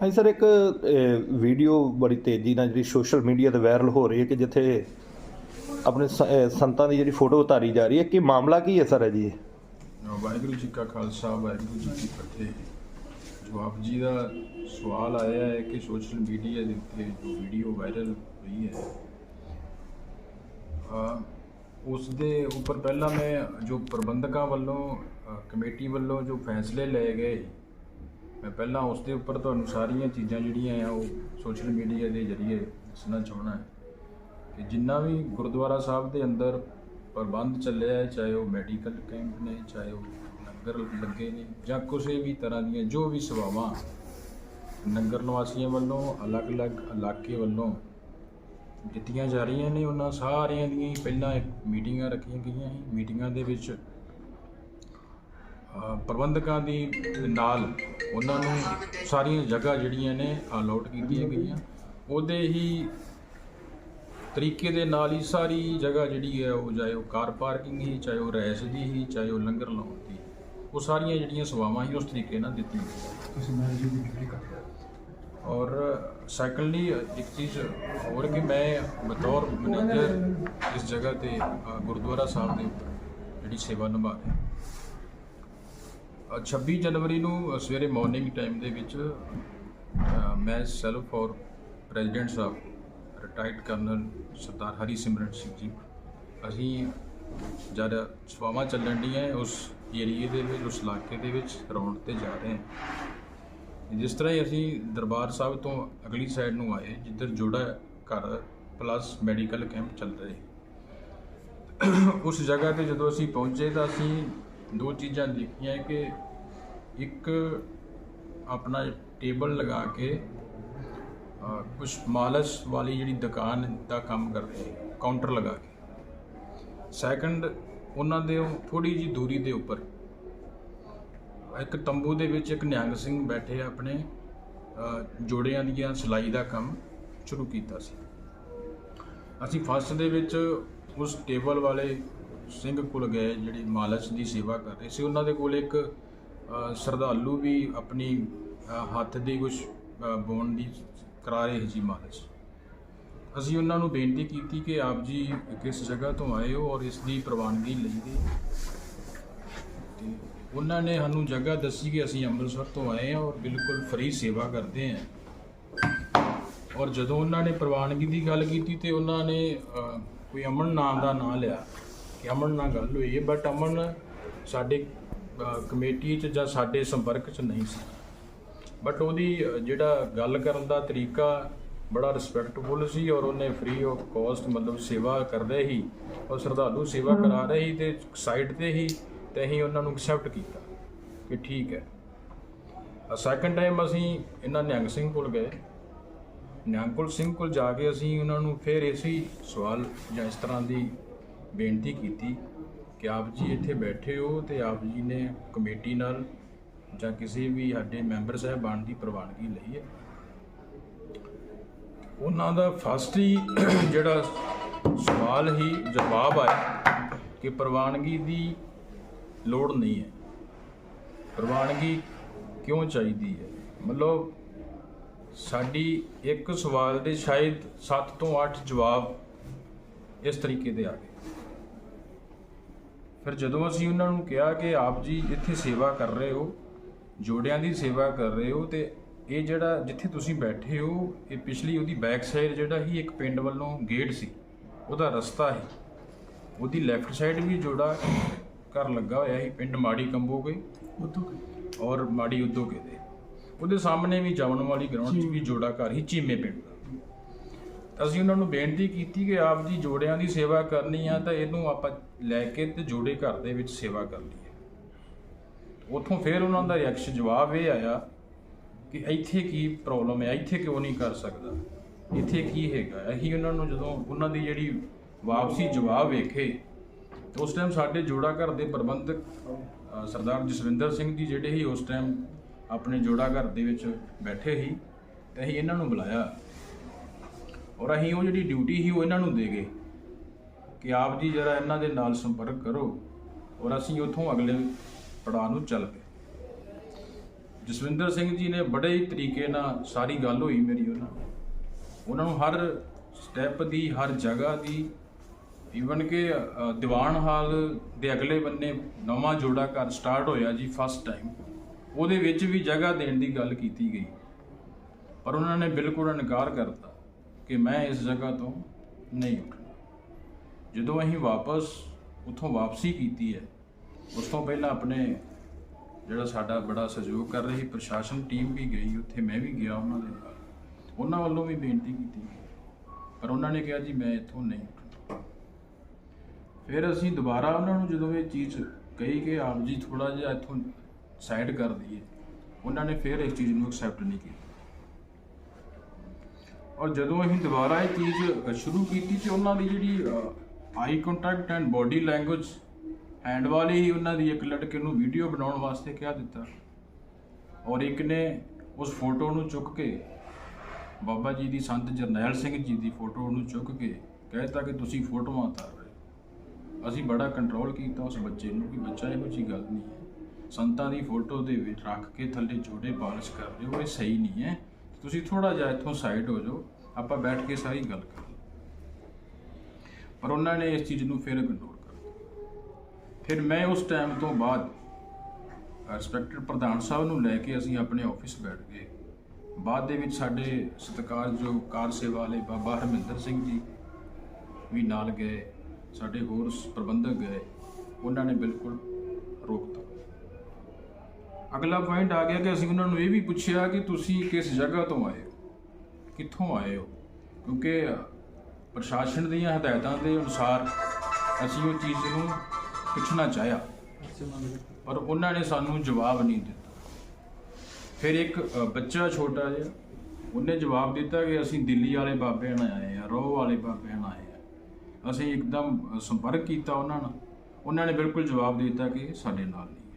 ਹਾਂਜੀ ਸਰ ਇੱਕ ਵੀਡੀਓ ਬੜੀ ਤੇਜ਼ੀ ਨਾਲ ਜਿਹੜੀ ਸੋਸ਼ਲ ਮੀਡੀਆ ਤੇ ਵਾਇਰਲ ਹੋ ਰਹੀ ਹੈ ਕਿ ਜਿੱਥੇ ਆਪਣੇ ਸ- ਸੰਤਾਂ ਦੀ ਜਿਹੜੀ ਫੋਟੋ ਉਤਾਰੀ ਜਾ ਰਹੀ ਹੈ ਕਿ ਮਾਮਲਾ ਕੀ ਹੈ ਸਰ ਹੈ ਜੀ ਵਾਹਿਗੁਰੂ ਜੀ ਕਾ ਖਾਲਸਾ ਵਾਹਿਗੁਰੂ ਜੀ ਕੀ ਫਤਿਹ। ਜੋ ਆਪ ਜੀ ਦਾ ਸਵਾਲ ਆਇਆ ਹੈ ਕਿ ਸੋਸ਼ਲ ਮੀਡੀਆ ਦੇ ਉੱਤੇ ਜੋ ਵੀਡੀਓ ਵਾਇਰਲ ਹੋਈ ਹੈ ਅ, ਉਸ ਦੇ ਉੱਪਰ ਪਹਿਲਾਂ ਮੈਂ ਜੋ ਪ੍ਰਬੰਧਕਾਂ ਵੱਲੋਂ ਕਮੇਟੀ ਵੱਲੋਂ ਜੋ ਫੈਸਲੇ ਲਏ ਗਏ ਮੈਂ ਪਹਿਲਾਂ ਉਸ ਦੇ ਉੱਪਰ ਤੁਹਾਨੂੰ ਸਾਰੀਆਂ ਚੀਜ਼ਾਂ ਜਿਹੜੀਆਂ ਆ ਉਹ ਸੋਸ਼ਲ ਮੀਡੀਆ ਦੇ ਜ਼ਰੀਏ ਦੱਸਣਾ ਚਾਹਣਾ ਹੈ ਕਿ ਜਿੰਨਾ ਵੀ ਗੁਰਦੁਆਰਾ ਸਾਹਿਬ ਦੇ ਅੰਦਰ ਪ੍ਰਬੰਧ ਚੱਲਿਆ ਹੈ, ਚਾਹੇ ਉਹ ਮੈਡੀਕਲ ਕੈਂਪ ਨੇ, ਚਾਹੇ ਉਹ ਲੰਗਰ ਲੱਗੇ ਨੇ ਜਾਂ ਕਿਸੇ ਵੀ ਤਰ੍ਹਾਂ ਦੀਆਂ ਜੋ ਵੀ ਸੇਵਾਵਾਂ ਨਗਰ ਨਿਵਾਸੀਆਂ ਵੱਲੋਂ, ਅਲੱਗ-ਅਲੱਗ ਇਲਾਕੇ ਵੱਲੋਂ ਦਿੱਤੀਆਂ ਜਾ ਰਹੀਆਂ ਨੇ, ਉਹਨਾਂ ਸਾਰਿਆਂ ਦੀਆਂ ਹੀ ਪਹਿਲਾਂ ਇੱਕ ਮੀਟਿੰਗਾਂ ਰੱਖੀਆਂ ਗਈਆਂ ਸੀ। ਮੀਟਿੰਗਾਂ ਦੇ ਵਿੱਚ ਪ੍ਰਬੰਧਕਾਂ ਦੀ ਨਾਲ ਉਹਨਾਂ ਨੂੰ ਸਾਰੀਆਂ ਜਗ੍ਹਾ ਜਿਹੜੀਆਂ ਨੇ ਅਲਾਟ ਕੀਤੀਆਂ ਗਈਆਂ। ਉਹਦੇ ਹੀ ਤਰੀਕੇ ਦੇ ਨਾਲ ਹੀ ਸਾਰੀ ਜਗ੍ਹਾ ਜਿਹੜੀ ਹੈ ਉਹ ਚਾਹੇ ਉਹ ਕਾਰ ਪਾਰਕਿੰਗ ਹੀ ਚਾਹੇ ਉਹ ਰੈਸ ਦੀ ਹੀ ਚਾਹੇ ਉਹ ਲੰਗਰ ਲਾਉਣ ਦੀ ਉਹ ਸਾਰੀਆਂ ਜਿਹੜੀਆਂ ਸੇਵਾਵਾਂ ਹੀ ਉਸ ਤਰੀਕੇ ਨਾਲ ਦਿੱਤੀਆਂ ਗਈਆਂ। ਤੁਸੀਂ ਮੈਨੇਜਰ ਦੀ ਡਿਊਟੀ ਕਰ ਰਹੇ ਔਰ ਸੈਕੰਡਲੀ ਇੱਕ ਚੀਜ਼ ਹੋਰ ਕਿ ਮੈਂ ਬਤੌਰ ਮੈਨੇਜਰ ਇਸ ਜਗ੍ਹਾ ਤੇ ਗੁਰਦੁਆਰਾ ਸਾਹਿਬ ਦੇ ਉੱਪਰ ਜਿਹੜੀ ਸੇਵਾ ਨਿਭਾ ਰਿਹਾ। 26 ਜਨਵਰੀ ਨੂੰ ਸਵੇਰੇ ਮਾਰਨਿੰਗ ਟਾਈਮ ਦੇ ਵਿੱਚ ਮੈਂ ਸੈਲਫ ਫॉर ਪ੍ਰੈਜ਼ੀਡੈਂਟ ਸਾਹਿਬ ਰਿਟਾਇਰਡ ਕਰਨਲ ਸਰਦਾਰ ਹਰੀ ਸਿਮਰਨ ਸਿੰਘ ਜੀ, ਅਸੀਂ ਜਦ ਸਵਾਵਾਂ ਚੱਲਣ ਡੀਆਂ ਉਸ ਏਰੀਏ ਦੇ ਵਿੱਚ, ਉਸ ਇਲਾਕੇ ਦੇ ਵਿੱਚ ਰੌਂਡ ਤੇ ਜਾ ਰਹੇ ਹਾਂ ਜਿਸ ਤਰ੍ਹਾਂ ਹੀ ਅਸੀਂ ਦਰਬਾਰ ਸਾਹਿਬ ਤੋਂ ਅਗਲੀ ਸਾਈਡ ਨੂੰ ਆਏ, ਜਿੱਧਰ ਜੋੜਾ ਘਰ ਪਲੱਸ ਮੈਡੀਕਲ ਕੈਂਪ ਚੱਲ ਰਹੇ। ਉਸ ਜਗ੍ਹਾ ਤੇ ਜਦੋਂ ਅਸੀਂ ਪਹੁੰਚੇ ਤਾਂ ਅਸੀਂ ਦੋ ਚੀਜ਼ਾਂ ਦੇਖੀਆਂ ਕਿ ਇੱਕ ਆਪਣਾ ਟੇਬਲ ਲਗਾ ਕੇ ਕੁਝ ਮਾਲਸ਼ ਵਾਲੀ ਜਿਹੜੀ ਦੁਕਾਨ ਦਾ ਕੰਮ ਕਰ ਰਹੇ ਕਾਊਂਟਰ ਲਗਾ ਕੇ। ਸੈਕੰਡ ਉਹਨਾਂ ਦੇ ਥੋੜੀ ਜੀ ਦੂਰੀ ਦੇ ਉੱਪਰ, ਇੱਕ ਤੰਬੂ ਦੇ ਵਿੱਚ ਇੱਕ ਨਿਹੰਗ ਸਿੰਘ ਬੈਠੇ ਆਪਣੇ ਜੋੜਿਆਂ ਦੀਆਂ ਸਿਲਾਈ ਦਾ ਕੰਮ ਸ਼ੁਰੂ ਕੀਤਾ ਸੀ। ਅਸੀਂ ਫਸਟ ਦੇ ਵਿੱਚ ਉਸ ਟੇਬਲ ਵਾਲੇ ਸਿੰਘ ਕੋਲ ਗਏ ਜਿਹੜੀ ਮਾਲਸ਼ ਦੀ ਸੇਵਾ ਕਰ ਰਹੇ ਸੀ ਉਹਨਾਂ ਦੇ ਕੋਲ ਇੱਕ ਅ, ਸ਼ਰਧਾਲੂ ਵੀ ਆਪਣੀ ਹੱਥ ਦੀ ਕੁਝ ਬੋਨ ਦੀ ਕਰਾ ਰਹੇ ਸੀ ਮਾਲਸ਼। ਅਸੀਂ ਉਹਨਾਂ ਨੂੰ ਬੇਨਤੀ ਕੀਤੀ ਕਿ ਆਪ ਜੀ ਕਿਸ ਜਗ੍ਹਾ ਤੋਂ ਆਏ ਹੋ ਔਰ ਇਸ ਦੀ ਪ੍ਰਵਾਨਗੀ ਲਈ ਦੀ ਤੇ ਉਹਨਾਂ ਨੇ ਸਾਨੂੰ ਜਗ੍ਹਾ ਦੱਸੀ ਕਿ ਅਸੀਂ ਅੰਮ੍ਰਿਤਸਰ ਤੋਂ ਆਏ ਹਾਂ ਔਰ ਬਿਲਕੁਲ ਫ੍ਰੀ ਸੇਵਾ ਕਰਦੇ ਹਾਂ। ਔਰ ਜਦੋਂ ਉਹਨਾਂ ਨੇ ਪ੍ਰਵਾਨਗੀ ਦੀ ਗੱਲ ਕੀਤੀ ਤੇ ਉਹਨਾਂ ਨੇ ਕੋਈ ਅਮਨ ਨਾਮ ਦਾ ਨਾਂ ਲਿਆ। ਕਿ ਅਮਨ ਨਾਲ ਗੱਲ ਹੋਈ ਹੈ ਬਟ ਅਮਨ ਸਾਡੇ ਕਮੇਟੀ 'ਚ ਜਾਂ ਸਾਡੇ ਸੰਪਰਕ 'ਚ ਨਹੀਂ ਸੀ। ਬਟ ਉਹਦੀ ਜਿਹੜਾ ਗੱਲ ਕਰਨ ਦਾ ਤਰੀਕਾ ਬੜਾ ਰਿਸਪੈਕਟਫੁਲ ਸੀ ਔਰ ਉਹਨੇ ਫ੍ਰੀ ਆਫ ਕਾਸਟ ਮਤਲਬ ਸੇਵਾ ਕਰਦੇ ਹੀ ਔਰ ਸ਼ਰਧਾਲੂ ਸੇਵਾ ਕਰਾ ਰਹੇ ਤੇ ਸਾਈਡ ਤੇ ਹੀ ਤੇ ਅਸੀਂ ਉਹਨਾਂ ਨੂੰ ਐਕਸੈਪਟ ਕੀਤਾ ਕਿ ਠੀਕ ਹੈ। ਸੈਕੰਡ ਟਾਈਮ ਅਸੀਂ ਇਹਨਾਂ ਨਿਹੰਗ ਸਿੰਘ ਕੋਲ ਗਏ। ਨਿਹੰਗੁਲ ਸਿੰਘ ਕੋਲ ਜਾ ਕੇ ਅਸੀਂ ਉਹਨਾਂ ਨੂੰ ਫਿਰ ਇਸੇ ਸਵਾਲ ਜਾਂ ਇਸ ਤਰ੍ਹਾਂ ਦੀ ਬੇਨਤੀ ਕੀਤੀ ਕਿ ਆਪ ਜੀ ਇੱਥੇ ਬੈਠੇ ਹੋ ਤੇ ਆਪ ਜੀ ਨੇ ਕਮੇਟੀ ਨਾਲ ਜਾਂ ਕਿਸੇ ਵੀ ਸਾਡੇ ਮੈਂਬਰ ਸਾਹਿਬਾਨ ਦੀ ਪ੍ਰਵਾਨਗੀ ਲਈ ਹੈ। ਉਹਨਾਂ ਦਾ ਫਸਟ ਹੀ ਜਿਹੜਾ ਸਵਾਲ ਹੀ, ਜਵਾਬ ਆਇਆ ਕਿ ਪ੍ਰਵਾਨਗੀ ਦੀ ਲੋੜ ਨਹੀਂ ਹੈ। ਪ੍ਰਵਾਨਗੀ ਕਿਉਂ ਚਾਹੀਦੀ ਹੈ? ਮਤਲਬ ਸਾਡੀ ਇੱਕ ਸਵਾਲ ਦੇ ਸ਼ਾਇਦ 7 ਤੋਂ 8 ਜਵਾਬ ਇਸ ਤਰੀਕੇ ਦੇ ਆ ਗਏ। ਫਿਰ ਜਦੋਂ ਅਸੀਂ ਉਹਨਾਂ ਨੂੰ ਕਿਹਾ ਕਿ ਆਪ ਜੀ ਇੱਥੇ ਸੇਵਾ ਕਰ ਰਹੇ ਹੋ ਜੋੜਿਆਂ ਦੀ ਸੇਵਾ ਕਰ ਰਹੇ ਹੋ ਤੇ ਇਹ ਜਿਹੜਾ ਜਿੱਥੇ ਤੁਸੀਂ ਬੈਠੇ ਹੋ ਇਹ ਪਿਛਲੀ ਉਹਦੀ ਬੈਕ ਸਾਈਡ ਜਿਹੜਾ ਹੀ ਇੱਕ ਪਿੰਡ ਵੱਲੋਂ ਗੇਟ ਸੀ ਉਹਦਾ ਰਸਤਾ ਹੈ ਉਹਦੀ ਲੈਫਟ ਸਾਈਡ ਵੀ ਜੋੜਾ ਘਰ ਲੱਗਾ ਹੋਇਆ ਸੀ ਪਿੰਡ ਮਾੜੀ ਕੰਬੋਗੇ ਉਦੋਂ ਔਰ ਮਾੜੀ ਉਦੋਗੇ ਦੇ ਉਹਦੇ ਸਾਹਮਣੇ ਵੀ ਜਾਵਣ ਵਾਲੀ ਗਰਾਊਂਡ 'ਚ ਵੀ ਜੋੜਾ ਘਰ ਹੀ ਚੀਮੇ ਪਿੰਡ ਦਾ। ਅਸੀਂ ਉਹਨਾਂ ਨੂੰ ਬੇਨਤੀ ਕੀਤੀ ਕਿ ਆਪ ਜੀ ਜੋੜਿਆਂ ਦੀ ਸੇਵਾ ਕਰਨੀ ਆ ਤਾਂ ਇਹਨੂੰ ਆਪਾਂ ਲੈ ਕੇ ਤੇ ਜੋੜੇ ਘਰ ਦੇ ਵਿੱਚ ਸੇਵਾ ਕਰ ਲਈਏ। ਉਥੋਂ ਫਿਰ ਉਹਨਾਂ ਦਾ ਰਿਐਕਸ਼ਨ ਜਵਾਬ ਇਹ ਆਇਆ ਕਿ ਇੱਥੇ ਕੀ ਪ੍ਰੋਬਲਮ ਹੈ, ਇੱਥੇ ਕਿਉਂ ਨਹੀਂ ਕਰ ਸਕਦਾ? ਇੱਥੇ ਕੀ ਹੈਗਾ? ਅਸੀਂ ਉਹਨਾਂ ਨੂੰ ਜਦੋਂ ਉਹਨਾਂ ਦੀ ਜਿਹੜੀ ਵਾਪਸੀ ਜਵਾਬ ਵੇਖੇ, ਉਸ ਟਾਈਮ ਸਾਡੇ ਜੋੜਾ ਘਰ ਦੇ ਪ੍ਰਬੰਧਕ ਸਰਦਾਰ ਜਸਵਿੰਦਰ ਸਿੰਘ ਜੀ ਜਿਹੜੇ ਹੀ ਉਸ ਟਾਈਮ ਆਪਣੇ ਜੋੜਾ ਘਰ ਦੇ ਵਿੱਚ ਬੈਠੇ ਸੀ, ਤੇ ਅਸੀਂ ਇਹਨਾਂ ਨੂੰ ਬੁਲਾਇਆ। ਔਰ ਅਸੀਂ ਉਹ ਜਿਹੜੀ ਡਿਊਟੀ ਸੀ ਉਹ ਇਹਨਾਂ ਨੂੰ ਦੇ ਗਏ ਕਿ ਆਪ ਜੀ ਜਰਾ ਇਹਨਾਂ ਦੇ ਨਾਲ ਸੰਪਰਕ ਕਰੋ ਔਰ ਅਸੀਂ ਉੱਥੋਂ ਅਗਲੇ ਪੜਾਅ ਨੂੰ ਚੱਲ ਪਏ। ਜਸਵਿੰਦਰ ਸਿੰਘ ਜੀ ਨੇ ਬੜੇ ਹੀ ਤਰੀਕੇ ਨਾਲ ਸਾਰੀ ਗੱਲ ਹੋਈ ਮੇਰੀ ਉਹਨਾਂ ਨਾਲ। ਉਹਨਾਂ ਨੂੰ ਹਰ ਸਟੈਪ ਦੀ, ਹਰ ਜਗ੍ਹਾ ਦੀ ਈਵਨ ਕਿ ਦੀਵਾਨ ਹਾਲ ਦੇ ਅਗਲੇ ਬੰਨੇ ਨਵਾਂ ਜੋੜਾ ਘਰ ਸਟਾਰਟ ਹੋਇਆ ਜੀ ਫਸਟ ਟਾਈਮ ਉਹਦੇ ਵਿੱਚ ਵੀ ਜਗ੍ਹਾ ਦੇਣ ਦੀ ਗੱਲ ਕੀਤੀ ਗਈ। ਪਰ ਉਹਨਾਂ ਨੇ ਬਿਲਕੁਲ ਇਨਕਾਰ ਕਰਤਾ। ਕਿ ਮੈਂ ਇਸ ਜਗ੍ਹਾ ਤੋਂ ਨਹੀਂ ਉੱਠਣਾ। ਜਦੋਂ ਅਸੀਂ ਵਾਪਸ ਉੱਥੋਂ ਵਾਪਸੀ ਕੀਤੀ ਹੈ, ਉਸ ਤੋਂ ਪਹਿਲਾਂ ਆਪਣੇ ਜਿਹੜਾ ਸਾਡਾ ਬੜਾ ਸਹਿਯੋਗ ਕਰ ਰਹੀ ਪ੍ਰਸ਼ਾਸਨ ਟੀਮ ਵੀ ਗਈ, ਉੱਥੇ ਮੈਂ ਵੀ ਗਿਆ ਉਹਨਾਂ ਦੇ ਨਾਲ। ਉਹਨਾਂ ਵੱਲੋਂ ਵੀ ਬੇਨਤੀ ਕੀਤੀ ਗਈ। ਪਰ ਉਹਨਾਂ ਨੇ ਕਿਹਾ ਜੀ, ਮੈਂ ਇੱਥੋਂ ਨਹੀਂ ਉੱਠਣਾ। ਫਿਰ ਅਸੀਂ ਦੁਬਾਰਾ ਉਹਨਾਂ ਨੂੰ ਜਦੋਂ ਇਹ ਚੀਜ਼ ਕਹੀ ਕਿ ਆਪ ਜੀ ਥੋੜਾ ਜਿਹਾ ਇੱਥੋਂ ਸਾਈਡ ਕਰ ਦਈਏ, ਉਹਨਾਂ ਨੇ ਫਿਰ ਇਸ ਚੀਜ਼ ਨੂੰ ਐਕਸੈਪਟ ਨਹੀਂ ਕੀਤਾ। ਔਰ ਜਦੋਂ ਅਸੀਂ ਦੁਬਾਰਾ ਇਹ ਚੀਜ਼ ਸ਼ੁਰੂ ਕੀਤੀ ਤੇ ਉਹਨਾਂ ਦੀ ਜਿਹੜੀ eye contact and body language hand ਵਾਲੀ ਹੀ ਉਹਨਾਂ ਦੀ ਇੱਕ ਲੜਕੇ ਨੂੰ ਵੀਡੀਓ ਬਣਾਉਣ ਵਾਸਤੇ ਕਿਹਾ ਦਿੱਤਾ। ਔਰ ਇੱਕ ਨੇ ਉਸ ਫੋਟੋ ਨੂੰ ਚੁੱਕ ਕੇ, ਬਾਬਾ ਜੀ ਦੀ ਸੰਤ ਜਰਨੈਲ ਸਿੰਘ ਜੀ ਦੀ ਫੋਟੋ ਨੂੰ ਚੁੱਕ ਕੇ ਕਹਿਤਾ ਕਿ ਤੁਸੀਂ ਫੋਟੋਆਂ ਉਤਾਰ ਰਹੇ ਹੋ। ਅਸੀਂ ਬੜਾ ਕੰਟਰੋਲ ਕੀਤਾ ਉਸ ਬੱਚੇ ਨੂੰ ਕਿ ਬੱਚਾ ਇਹੋ ਜਿਹੀ ਗੱਲ ਨਹੀਂ ਹੈ। ਸੰਤਾਂ ਦੀ ਫੋਟੋ ਦੇ ਵਿੱਚ ਰੱਖ ਕੇ ਥੱਲੇ ਜੋੜੇ ਪਾਲਿਸ਼ ਕਰ ਰਹੇ ਹੋ, ਇਹ ਸਹੀ ਨਹੀਂ ਹੈ। ਤੁਸੀਂ ਥੋੜਾ ਜਿਹਾ ਇੱਥੋਂ ਸਾਈਡ ਹੋ ਜਾਓ, ਆਪਾਂ ਬੈਠ ਕੇ ਸਾਰੀ ਗੱਲ ਕਰ ਪਰ ਉਹਨਾਂ ਨੇ ਇਸ ਚੀਜ਼ ਨੂੰ ਫਿਰ ਇਗਨੋਰ ਕਰ ਫਿਰ ਮੈਂ ਉਸ ਟਾਈਮ ਤੋਂ ਬਾਅਦ ਰਿਸਪੈਕਟਡ ਪ੍ਰਧਾਨ ਸਾਹਿਬ ਨੂੰ ਲੈ ਕੇ ਅਸੀਂ ਆਪਣੇ ਆਫਿਸ ਬੈਠ ਗਏ। ਬਾਅਦ ਦੇ ਵਿੱਚ ਸਾਡੇ ਸਤਿਕਾਰਯੋਗ ਕਾਰ ਸੇਵਾ ਵਾਲੇ ਬਾਬਾ ਹਰਮਿੰਦਰ ਸਿੰਘ ਜੀ ਵੀ ਨਾਲ ਗਏ, ਸਾਡੇ ਹੋਰ ਪ੍ਰਬੰਧਕ ਗਏ, ਉਹਨਾਂ ਨੇ ਬਿਲਕੁਲ ਰੋਕਤਾ। ਅਗਲਾ ਪੁਆਇੰਟ ਆ ਗਿਆ ਕਿ ਅਸੀਂ ਉਹਨਾਂ ਨੂੰ ਇਹ ਵੀ ਪੁੱਛਿਆ ਕਿ ਤੁਸੀਂ ਕਿਸ ਜਗ੍ਹਾ ਤੋਂ ਆਏ ਹੋ? ਕਿੱਥੋਂ ਆਏ ਹੋ? ਕਿਉਂਕਿ ਪ੍ਰਸ਼ਾਸਨ ਦੀਆਂ ਹਦਾਇਤਾਂ ਦੇ ਅਨੁਸਾਰ ਅਸੀਂ ਉਹ ਚੀਜ਼ ਨੂੰ ਪੁੱਛਣਾ ਚਾਹਿਆ। ਪਰ ਉਹਨਾਂ ਨੇ ਸਾਨੂੰ ਜਵਾਬ ਨਹੀਂ ਦਿੱਤਾ। ਫਿਰ ਇੱਕ ਬੱਚਾ ਛੋਟਾ ਜਿਹਾ, ਉਹਨੇ ਜਵਾਬ ਦਿੱਤਾ ਕਿ ਅਸੀਂ ਦਿੱਲੀ ਵਾਲੇ ਬਾਬੇ ਨਾਲ ਆਏ ਆ ਰੋਹ ਵਾਲੇ ਬਾਬੇ ਨਾਲ ਆਏ ਆ ਅਸੀਂ ਇੱਕਦਮ ਸੰਪਰਕ ਕੀਤਾ ਉਹਨਾਂ ਨਾਲ। ਉਹਨਾਂ ਨੇ ਬਿਲਕੁਲ ਜਵਾਬ ਦੇ ਦਿੱਤਾ ਕਿ ਸਾਡੇ ਨਾਲ ਨਹੀਂ।